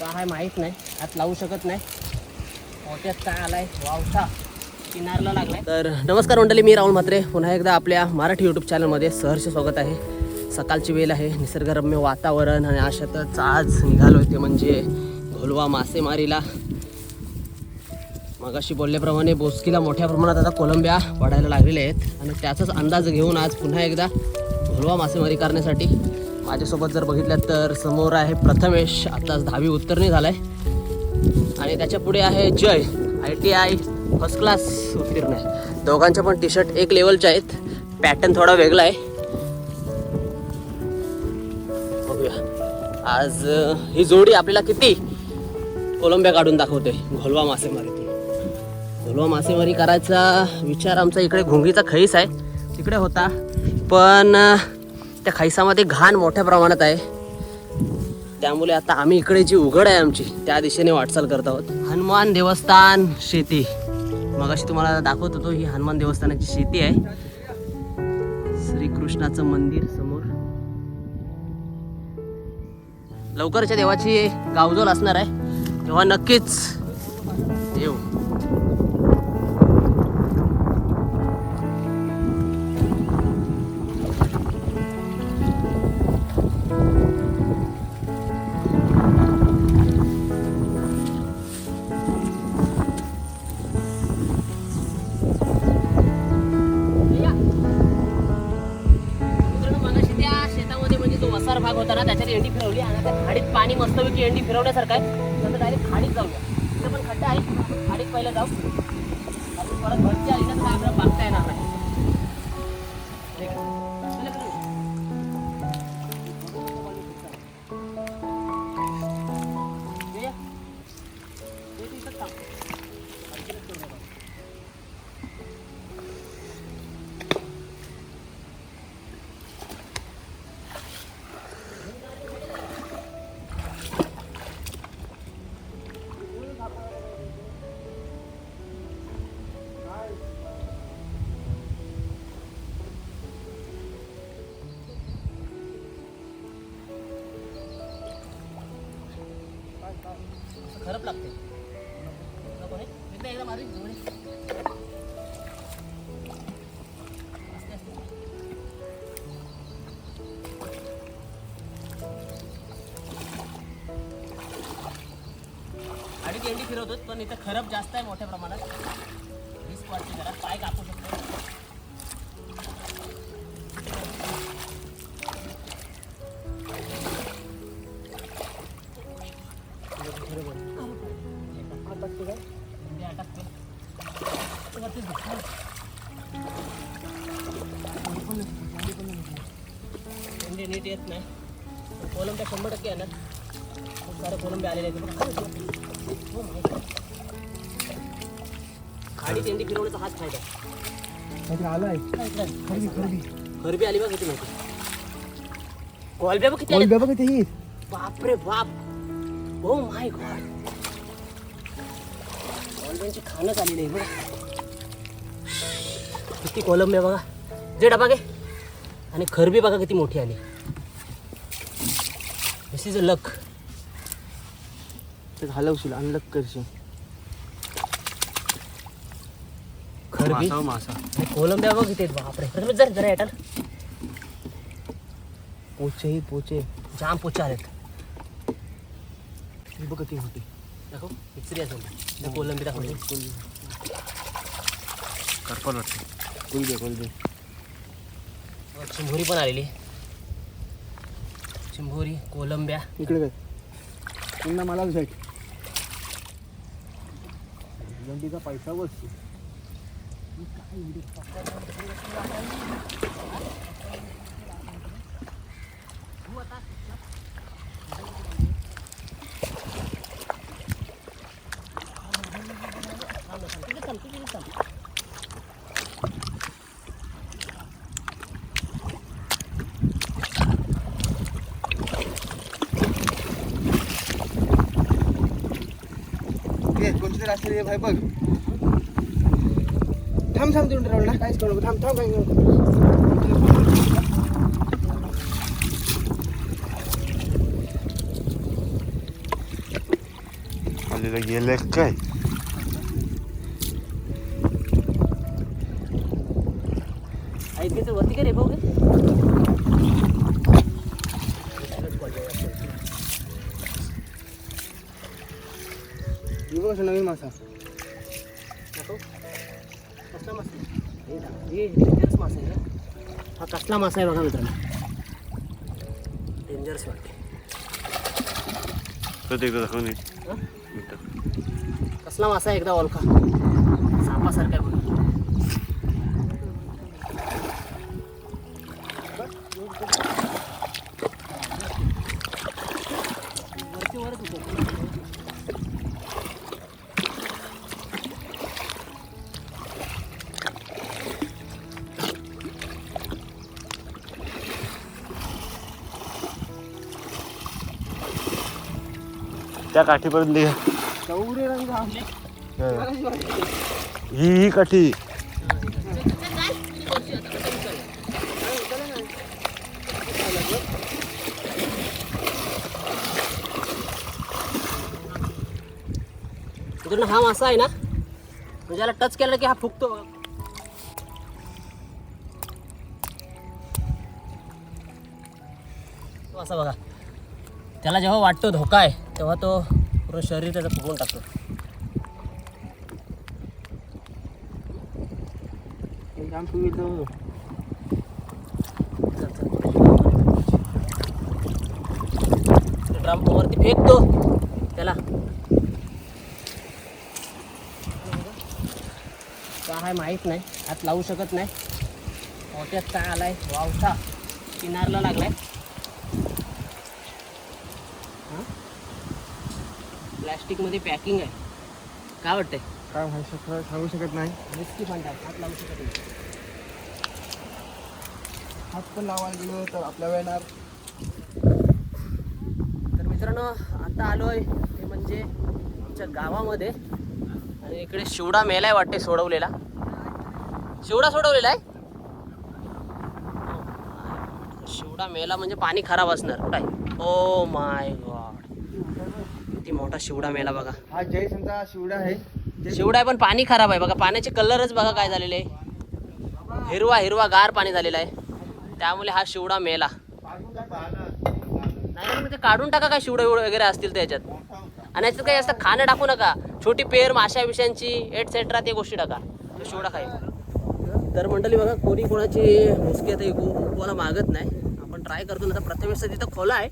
काय माहीत नाही. आत लावू शकत नाही. मोठ्यात काय आलाय? वावसा किनारला लागलाय. तर नमस्कार मंडळी मी राहुल म्हात्रे. पुन्हा एकदा आपल्या मराठी यूट्यूब चॅनलमध्ये सहर्ष स्वागत आहे. सकाळची वेळ आहे. निसर्गरम्य वातावरण आणि अशातच आज निघालो होते म्हणजे घोलवा मासेमारीला. मगाशी बोलल्याप्रमाणे बोसकीला मोठ्या प्रमाणात आता कोलंब्या पडायला लागलेल्या आहेत. आणि त्याचाच अंदाज घेऊन आज पुन्हा एकदा घोलवा मासेमारी करण्यासाठी माझ्यासोबत जर बघितलं तर समोर आहे प्रथमेश. आताच दहावी उत्तरणी झाला आहे आणि त्याच्या पुढे आहे Jay. I T I first class उत्तीर्ण आहे. दोघांच्या पण टी शर्ट एक लेवलचे आहेत. पॅटर्न थोडा वेगळा आहे. बघूया. आज ही जोडी आपल्याला किती? कोलंब्या काढून दाखवते घोलवा मासेमारीतून घोलवा मासेमारी करायचा विचार आमचा इकडे घोंगीचा खैस आहे. तिकडे होता. पण त्या खैसामध्ये घाण मोठ्या प्रमाणात आहे. त्यामुळे आता आम्ही इकडे जी उघड आहे आमची त्या दिशेने वाटचाल करत आहोत. हनुमान देवस्थान शेती. मगाशी तुम्हाला दाखवत होतो ही हनुमान देवस्थानाची शेती आहे. श्रीकृष्णाचं मंदिर समोर. लवकरच्या देवाची गावजोल असणार आहे. तेव्हा नक्कीच देव मस्तपैकी एंडी फिरवण्यासारखं आहे. नंतर डायरेक्ट खाडीत जाऊया. तिथे पण खड्डा आहे. खाडीत पहिलं जाऊ. आणि परत घरची खरप लागते नको नाही एकदा एकदा जवळ असते, असते. आणि केंडी फिरवतो पण इथं खरप जास्त आहे मोठ्या प्रमाणात. वीस वाटते जरा. पाय कापू शकतो. केंडी नीट येत नाही. कोलंब्या शंभर टक्के येणार खूप सारे कोलंबे आलेले आहेत. बघ. हो. खाडी तेंडी फिरवण्याचा हाच फायदा खरबी आली बघ किती माहिती कोलब्या बघ किती आल्या. बापरे बाप. हो माय गॉड कोलब्यांची खाणच आलेली आहे बघा. किती कोलंबे बघा. जे डबा घे. आणि खरबी बघा किती मोठी आली. दिस इज अ लक ते घालवशील अनलक करशील. खरबी? मासा मासा. आणि कोलंब्या बघ किती आहेत बापरे. जर जरा येतात पोचे ही पोचे. जाम पोचा आलेत. ही बघ ती होती दाखव इचरी असेल कोलंबी दाखव करपल वाटते. कुलबे कुलबे चिंभोरी पण आलेली. चिंभोरी कोलंब्या. इकडे काय पुन्हा मला साईड गंडीचा पैसा बसतो. कोणती तरी असते रे भाई बघ थांब थांब देऊन राहुल ना काहीच करू नको थांब थांब काही नको खालीला गेलंय काय ऐकायचं वरती काय रे भाऊ असा नवीन मासा. कसला? हे ना, डेंजरस मासा आहे ना. कसला मासा आहे बघा मित्रांनो. डेंजरस वाटते एकदा दाखवून. हं? कसला मासा आहे एकदा ओळखा. सापासारखा त्या काठीपर्यंत ही. ही काठी. हा मासा आहे ना म्हणजे याला टच केला की हा फुकतो बघा. असा बघा. त्याला जेव्हा वाटतो धोका आहे तेव्हा तो पूर्ण शरीर त्याचं फुगवून टाकतो. जाम फेकतो त्याला. का आहे माहीत नाही आत लावू शकत नाही. मोठ्यात काय आलाय वावसा किनारला लागलाय. प्लॅस्टिकमध्ये पॅकिंग आहे. काय वाटतंय? काय व्हायू शकत सांगू शकत नाही. रिस्की पण टाक हात लावू शकत नाही. हात पण लावायला गेलो तर आपल्या वेळणार तर मित्रांनो आता आलोय ते म्हणजे आमच्या गावामध्ये. आणि इकडे शिवडा मेलाय वाटते सोडवलेला. शिवडा सोडवलेला आहे? शिवडा मेला म्हणजे पाणी खराब असणार. आहे? ओ माय गॉड मोठा शिवडा मेला बघा. हा जयसनचा शिवडा आहे. शिवडा आहे पण पाणी खराब आहे बघा. पाण्याचे कलरच बघा काय झालेले. आहे हिरवा हिरवा गार पाणी झालेलं आहे. त्यामुळे हा शिवडा मेला. नाही ते काढून टाका काय शिवडे वगैरे असतील त्याच्यात आणि याच्यात काही असं खाणं टाकू नका. छोटी पेर माशा विषयांची एटसेट्रा ते गोष्टी टाका. तो शिवडा खाईल. तर मंडळी बघा कोणी कोणाची मुसकी आता कोणाला मागत नाही. आपण ट्राय करतो ना तर प्रथमेश तिथं खोला आहे.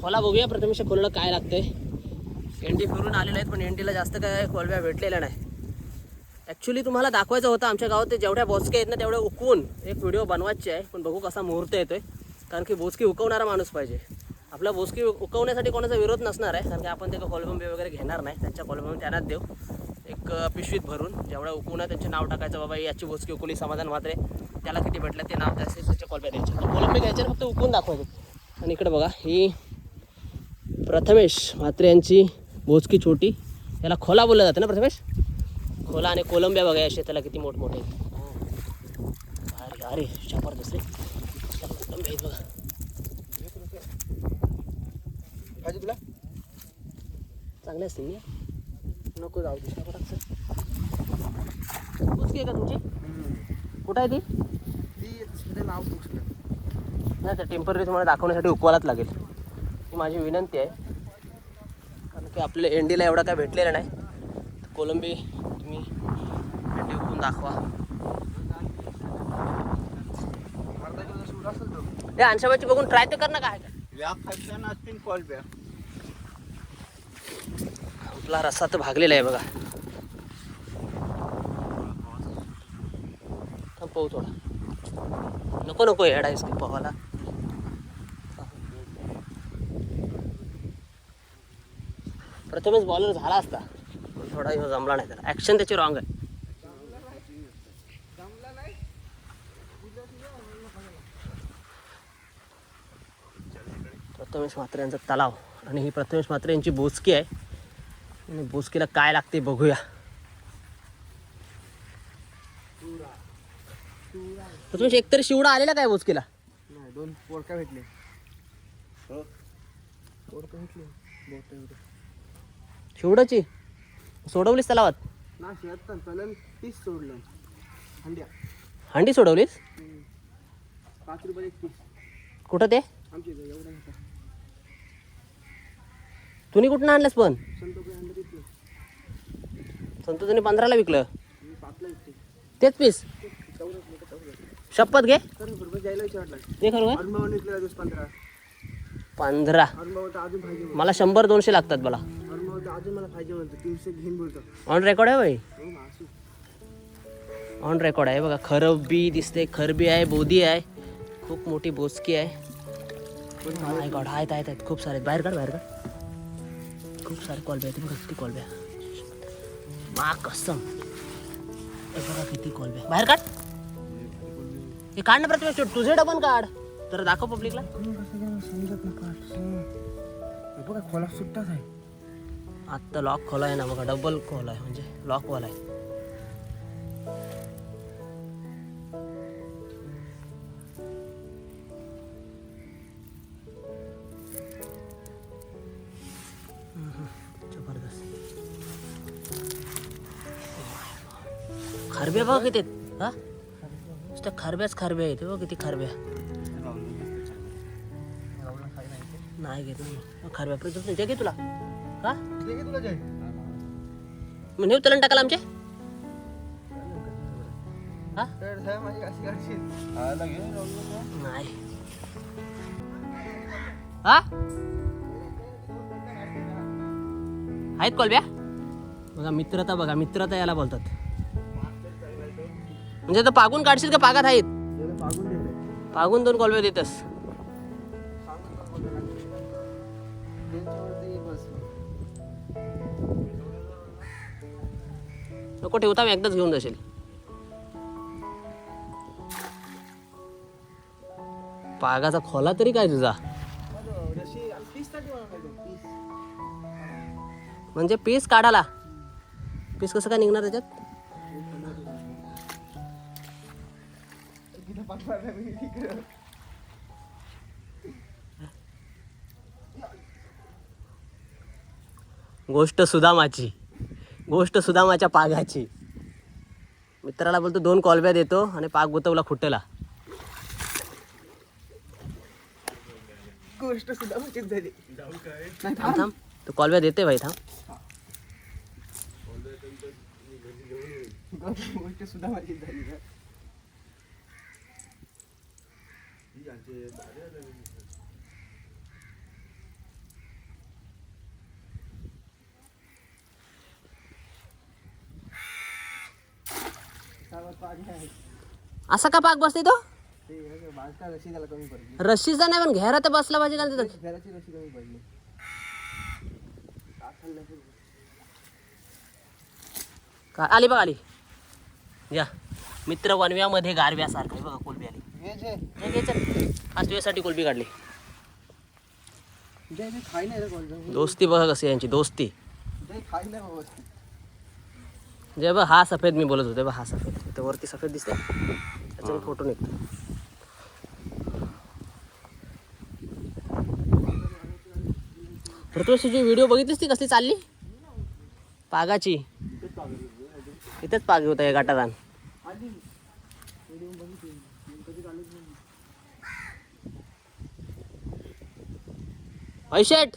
खोला बघूया. प्रथमेश खोलला काय लागतंय. एंडी फिरून आलेले आहेत पण एंडीला जास्त काय कोलव्या भेटलेल्या नाही. ॲक्च्युली तुम्हाला दाखवायचं होतं आमच्या गावात ते जेवढ्या बोचके आहेत ना तेवढ्या उकवून एक व्हिडिओ बनवायचे आहे. पण बघू कसा मुहूर्त येतोय. कारण की बोचकी उकवणारा माणूस पाहिजे. आपला बोचकी उकवण्यासाठी कोणाचा विरोध नसणार आहे. कारण की आपण ते कोलबंबे वगैरे घेणार नाही. त्यांच्या कोलबंबी त्यांनाच देऊ. एक पिशवीत भरून जेवढ्या उकवून आहे त्यांचे नाव टाकायचं बाबा याची बोचकी उकवली समाधान मात्रे. त्याला किती भेटलं ते नाव त्याचे त्याच्या कोलब्या द्यायचे तर घ्यायचे फक्त उकवून दाखवायचे. आणि इकडे बघा ही प्रथमेश म्हात्रे यांची बोचकी छोटी. याला खोला बोललं जातं ना प्रथमेश? खोला आणि कोलंब्या बघा असे त्याला किती मोठमोठे अरे अरे जबरदस्त रे त्या कोलंब्या बघा. तुला? चांगले असतील नको जाऊ परत बोचकी आहे का तुमची? कुठं आहे ती? नाही तर टेंपररी तुम्हाला दाखवण्यासाठी उकवायलाच लागेल. ही माझी विनंती आहे. की आपल्या एंडीला एवढा काय भेटलेला नाही. कोलंबी तुम्ही एंडी उकवून दाखवा. ते अंशाबाची बघून ट्राय तर कर ना काय. या आपला रस्सा तर भागलेला आहे बघा. थांब पाहू थोडा. नको नको येडायस की पोहायला प्रथमच बॉलर झाला असता. पण थोडा ह्यो जमला नाही त्याला. ॲक्शन त्याची रॉंग आहे. प्रथमेश मात्र यांचा तलाव. आणि ही प्रथमेश मात्र यांची बोचकी आहे. आणि बोचकीला काय लागते बघूया. प्रथमेश एकतरी शिवडा आलेला काय बोचकीला? नाही दोन पोरका भेटले. हो? पोरका भेटले. शेवडाची सोडवलीस तलावात? ना शेतात पहिलं तीस सोडलं. हंड्या. हंडी सोडवलीस? पाच रुपये एक कुठं ते? आमच्या इथं एवढा होता. तुम्ही कुठून आणलंस पण? संत रुपये आणलं तिथलं. संतोषने पंधराला विकलं. मी पाचला विकते. तेच पीस चौदा रुपये चौदा शपथ घे. तर रुपये ते खरं का? अरुणभाऊ विकलेला दिवस पंधरा. पंधरा. अरुणभाऊ तर अजून पाहिजे म्हणतो. मला शंभर दोनशे लागतात मला. अरुणभाऊ तर अजून मला पाहिजे म्हणतो तीनशे घेऊन बोलतो. ऑन रेकॉर्ड आहे भाई? हो ना ऑन रेकॉर्ड आहे बघा खरबी दिसते खरबी आहे बोधी आहे खूप मोठी बोचकी आहे. माय गॉड आहेत आहेत आहेत खूप सारे आहेत. बाहेर काढ बाहेर काढ. खूप सारे कॉलबे आहेत बघा किती कॉलबे मा कसम हे बघा किती कॉलबे बाहेर काढ. हे काढ ना तुझे डबन काढ. तर दाखव पब्लिकला बघा खोला सुट्टाच आहे. आत्ता लॉक खोला आहे ना बघा डबल खोला आहे म्हणजे लॉकवाला आहे खारबे खरब्या बघा किती हा? नुसत्या खरब्याच खरब्या आहेत बघ किती खरब्या. नाही घेत ना मग. खरब्या घे तुला. का? तुला जाय. मग नेऊ तलन टाकाल आमचे? हा? तर साहेब माझी अशी काढशील नाही. हा? आहेत कॉलब्या बघा मित्रता बघा मित्रता याला बोलतात. म्हणजे आता पागून काढशील का पागात आहेत? त्याला पागून दोन कॉलब्या देतस. त्यांच्यावरती एक बस. नको ठेवता मी एकदाच घेऊन जाशील. पागाचा खोला तरी काय तुझा? म्हणजे पीस काढाला पीस कसं काय निघणार त्याच्यात किती पाठवायला मी तिकडं गोष्ट सुदामाची. गोष्ट सुदामाच्या पागाची मित्राला बोलतो दोन कॉलब्या देतो आणि पाग गुतवला खुट्टेला. गोष्ट सुद्धा झाली नाही थांब थांब. तू कॉलब्या देते भाई थांब. गोष्ट सुद्धा माझी झाली का सावध पाणी आहे. असा का पाग बसते तो? रशीचा नाही पण घ्यायला तर बसला पाहिजे का तिथं. आली बघ आली. या. मित्र वनव्यामध्ये गारव्यासारखं बघा कोलबी आली. आज तुझ्यासाठी कोलबी काढली. दोस्ती बघा कशी यांची दोस्ती. जे बघ हा सफेद मी बोलत होते बघ हा सफेद. इथं वरती सफेद दिसते त्याचा फोटो निघतो. जी व्हिडिओ बघितलीस ती कसली चालली? पागाची. इथेच पाग होता या गटारान ऐशेट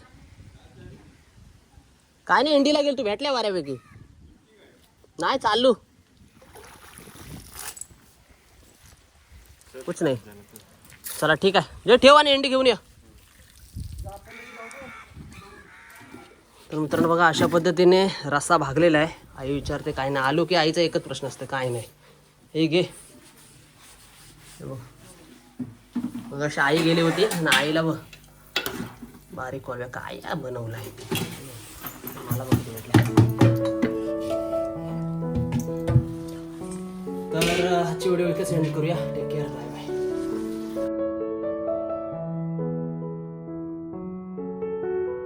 काय नाही इंडीला गेल तू भेटल्या बऱ्यापैकी. नाही चालू. कुछ नाही. चला ठीक आहे. जे ठेव आणि एंडी घेऊन या. तर मित्रांनो बघा अशा पद्धतीने रस्सा भागलेला आहे. आई विचारते काय नाही आलो की आईचा एकच प्रश्न असतो काय नाही. हे घे. मग अशी आई गेली होती आणि आईला बघ. बारीक वाव्या काय बनवलं आहे मला बघ. तर आजची व्हिडिओ इथेच एंड करूया. Take care bye